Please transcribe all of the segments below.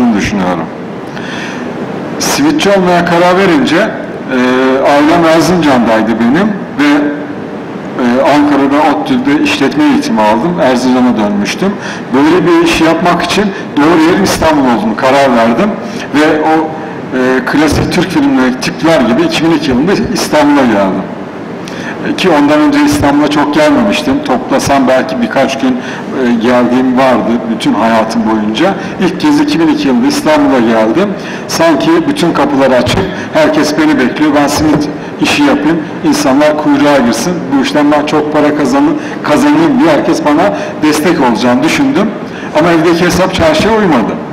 yarattığını düşünüyorum. Simitçi olmaya karar verince e, ailem Erzincan'daydı benim ve e, Ankara'da ODTÜ'de işletme eğitimi aldım. Erzincan'a dönmüştüm. Böyle bir işi yapmak için doğru yerin İstanbul olduğunu karar verdim ve o e, klasik Türk filmleri tipler gibi 2002 yılında İstanbul'a geldim. Ki ondan önce İstanbul'a çok gelmemiştim. Toplasam belki birkaç gün e, geldiğim vardı bütün hayatım boyunca. İlk kez 2002 yılında İstanbul'a geldim. Sanki bütün kapıları açık, herkes beni bekliyor. Ben simit işi yapayım, insanlar kuyruğa girsin. Bu işten ben çok para kazanayım, kazanayım diye herkes bana destek olacağını düşündüm. Ama evdeki hesap çarşıya uymadı.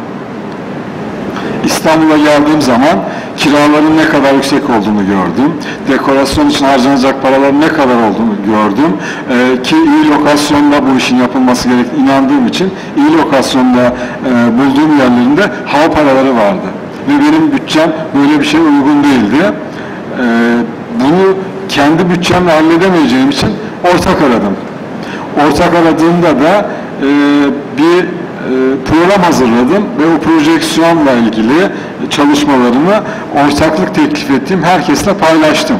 İstanbul'a geldiğim zaman kiraların ne kadar yüksek olduğunu gördüm. Dekorasyon için harcanacak paraların ne kadar olduğunu gördüm. Ee, ki iyi lokasyonda bu işin yapılması gerektiğine inandığım için iyi lokasyonda e, bulduğum yerlerinde hava paraları vardı. Ve benim bütçem böyle bir şey uygun değildi. Ee, bunu kendi bütçemle halledemeyeceğim için ortak aradım. Ortak aradığımda da e, bir e, program hazırladım ve o projeksiyonla ilgili çalışmalarımı ortaklık teklif ettiğim herkesle paylaştım.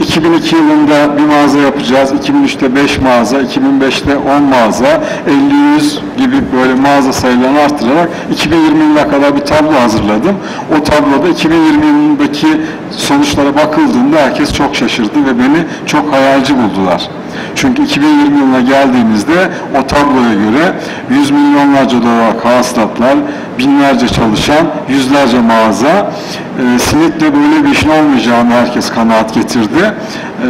2002 yılında bir mağaza yapacağız, 2003'te 5 mağaza, 2005'te 10 mağaza, 50-100 gibi böyle mağaza sayılarını arttırarak 2020 yılına kadar bir tablo hazırladım. O tabloda 2020 yılındaki sonuçlara bakıldığında herkes çok şaşırdı ve beni çok hayalci buldular. Çünkü 2020 yılına geldiğimizde o tabloya göre 100 milyonlarca dolar hasılatlar, binlerce çalışan, yüzlerce mağaza, e, simitle böyle bir işin olmayacağını herkes kanaat getirdi. E,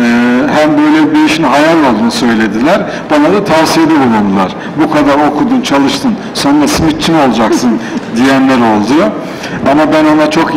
hem böyle bir işin hayal olduğunu söylediler, bana da tavsiyede bulundular. Bu kadar okudun, çalıştın, sonunda simitçi mi olacaksın diyenler oldu. Ama ben ona çok